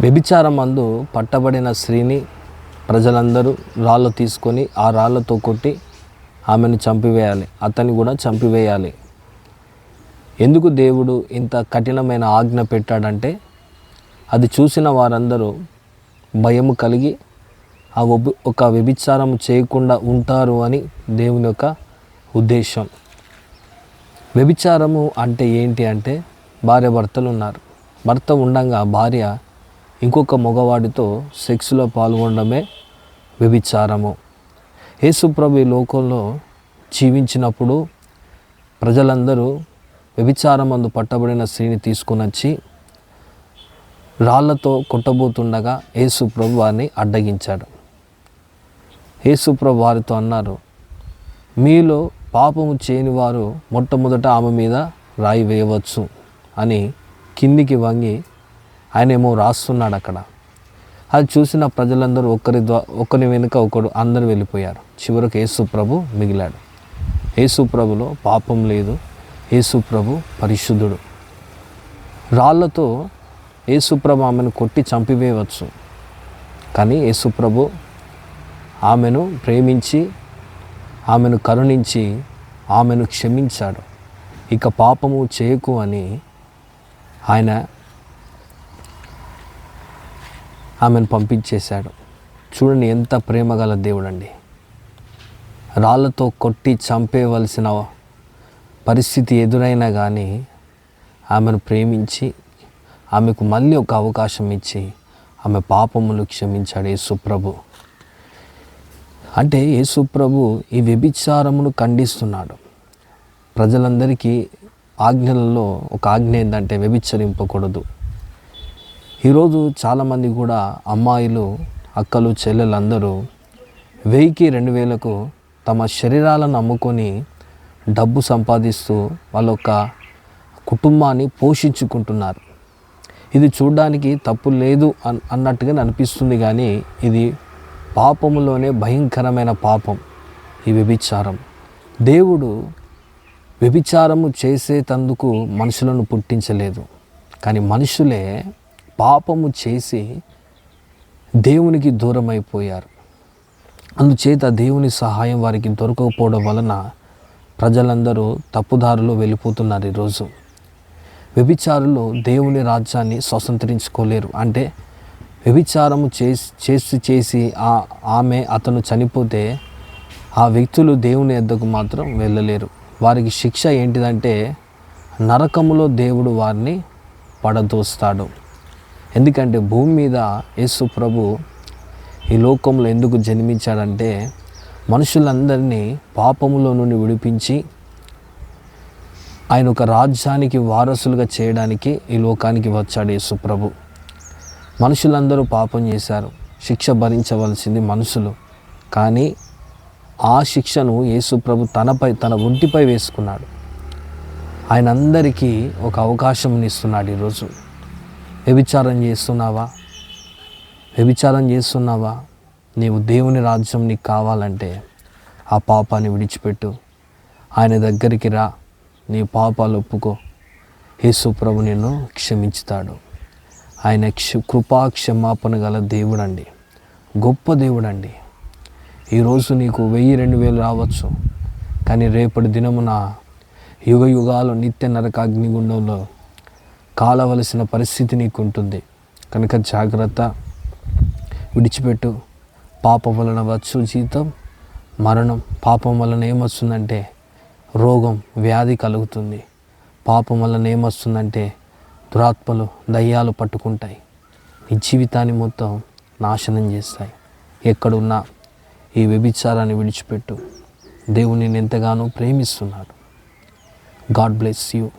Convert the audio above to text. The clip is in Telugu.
వ్యభిచారం అందు పట్టబడిన స్త్రీని ప్రజలందరూ రాళ్ళు తీసుకొని ఆ రాళ్ళతో కొట్టి ఆమెను చంపివేయాలి అతన్ని కూడా చంపివేయాలి. ఎందుకు దేవుడు ఇంత కఠినమైన ఆజ్ఞ పెట్టాడంటే అది చూసిన వారందరూ భయము కలిగి ఆ ఒబ్- ఒక వ్యభిచారం చేయకుండా ఉంటారు అని దేవుని యొక్క ఉద్దేశం. వ్యభిచారము అంటే ఏంటి అంటే భార్య భర్తలు ఉన్నారు. భర్త ఉండంగా భార్య ఇంకొక మగవాడితో సెక్స్లో పాల్గొనడమే వ్యభిచారము. యేసుప్రభు ఈ లోకంలో జీవించినప్పుడు ప్రజలందరూ వ్యభిచారమందు పట్టబడిన స్త్రీని తీసుకుని వచ్చి రాళ్ళతో కొట్టబోతుండగా యేసుప్రభు వారిని అడ్డగించాడు. యేసుప్రభు వారితో అన్నారు మీలో పాపము చేయని వారు మొట్టమొదట ఆమె మీద రాయి వేయవచ్చు అని కిందికి వంగి ఆయనేమో రాస్తున్నాడు అక్కడ. అది చూసిన ప్రజలందరూ ఒకరి ద్వా ఒకరి వెనుక ఒకడు అందరు వెళ్ళిపోయారు. చివరకు యేసు ప్రభు మిగిలాడు. యేసు ప్రభులో పాపం లేదు. యేసు ప్రభు పరిశుద్ధుడు. రాళ్ళతో యేసుప్రభు ఆమెను కొట్టి చంపివేయవచ్చు. కానీ యేసుప్రభు ఆమెను ప్రేమించి ఆమెను కరుణించి ఆమెను క్షమించాడు. ఇక పాపము చేయకు అని ఆయన ఆమెను పంపించేశాడు. చూడండి ఎంత ప్రేమ గల దేవుడండి. రాళ్ళతో కొట్టి చంపేవలసిన పరిస్థితి ఎదురైనా కానీ ఆమెను ప్రేమించి ఆమెకు మళ్ళీ ఒక అవకాశం ఇచ్చి ఆమె పాపములు క్షమించాడు యేసుప్రభు. అంటే యేసుప్రభు ఈ వ్యభిచారమును ఖండిస్తున్నాడు. ప్రజలందరికీ ఆజ్ఞలలో ఒక ఆజ్ఞ ఏంటంటే వ్యభిచరింపకూడదు. ఈరోజు చాలామంది కూడా అమ్మాయిలు అక్కలు చెల్లెలందరూ వెయ్యికి రెండు వేలకు తమ శరీరాలను అమ్ముకొని డబ్బు సంపాదిస్తూ వాళ్ళ యొక్క కుటుంబాన్ని పోషించుకుంటున్నారు. ఇది చూడడానికి తప్పు లేదు అన్ అన్నట్టుగా అనిపిస్తుంది కానీ ఇది పాపములోనే భయంకరమైన పాపం ఈ వ్యభిచారం. దేవుడు వ్యభిచారము చేసేటందుకు మనుషులను పుట్టించలేదు. కానీ మనుషులే పాపము చేసి దేవునికి దూరమైపోయారు. అందుచేత దేవుని సహాయం వారికి దొరకకపోవడం వలన ప్రజలందరూ తప్పుదారులు వెళ్ళిపోతున్నారు ఈరోజు. వ్యభిచారులు దేవుని రాజ్యాన్ని స్వతంత్రించుకోలేరు. అంటే వ్యభిచారము చేసి చేసి చేసి ఆ ఆమె అతను చనిపోతే ఆ వ్యక్తులు దేవుని ఎద్దకు మాత్రం వెళ్ళలేరు. వారికి శిక్ష ఏంటిదంటే నరకములో దేవుడు వారిని పడదోస్తాడు. ఎందుకంటే భూమి మీద యేసు ప్రభు ఈ లోకంలో ఎందుకు జన్మించాడంటే మనుషులందరినీ పాపములో నుండి విడిపించి ఆయన ఒక రాజ్యానికి వారసులుగా చేయడానికి ఈ లోకానికి వచ్చాడు యేసు ప్రభు. మనుషులందరూ పాపం చేశారు. శిక్ష భరించవలసింది మనుషులు. కానీ ఆ శిక్షను యేసు ప్రభు తనపై తన ఒంటిపై వేసుకున్నాడు. ఆయన అందరికీ ఒక అవకాశం ఇస్తున్నాడు ఈరోజు. వ్యభిచారం చేస్తున్నావా? వ్యభిచారం చేస్తున్నావా? నీవు దేవుని రాజ్యం నీకు కావాలంటే ఆ పాపాన్ని విడిచిపెట్టు. ఆయన దగ్గరికి రా. నీ పాపాలు ఒప్పుకో. యేసు ప్రభు నిన్ను క్షమించుతాడు. ఆయన క్ష కృపా క్షమాపణ గల దేవుడండి. గొప్ప దేవుడండి. ఈరోజు నీకు వెయ్యి రెండు వేలు రావచ్చు. కానీ రేపటి దినమున యుగ యుగాలు నిత్య నరక అగ్నిగుండంలో కాలవలసిన పరిస్థితి నీకు ఉంటుంది కనుక జాగ్రత్త. విడిచిపెట్టు. పాపం వలన వచ్చు జీతం మరణం. పాపం వలన ఏమొస్తుందంటే రోగం వ్యాధి కలుగుతుంది. పాపం వలన ఏమొస్తుందంటే దురాత్మలు దయ్యాలు పట్టుకుంటాయి. నీ జీవితాన్ని మొత్తం నాశనం చేస్తాయి. ఎక్కడున్నా ఈ వ్యభిచారాన్ని విడిచిపెట్టు. దేవుని నేను ఎంతగానో ప్రేమిస్తున్నాడు. God bless you.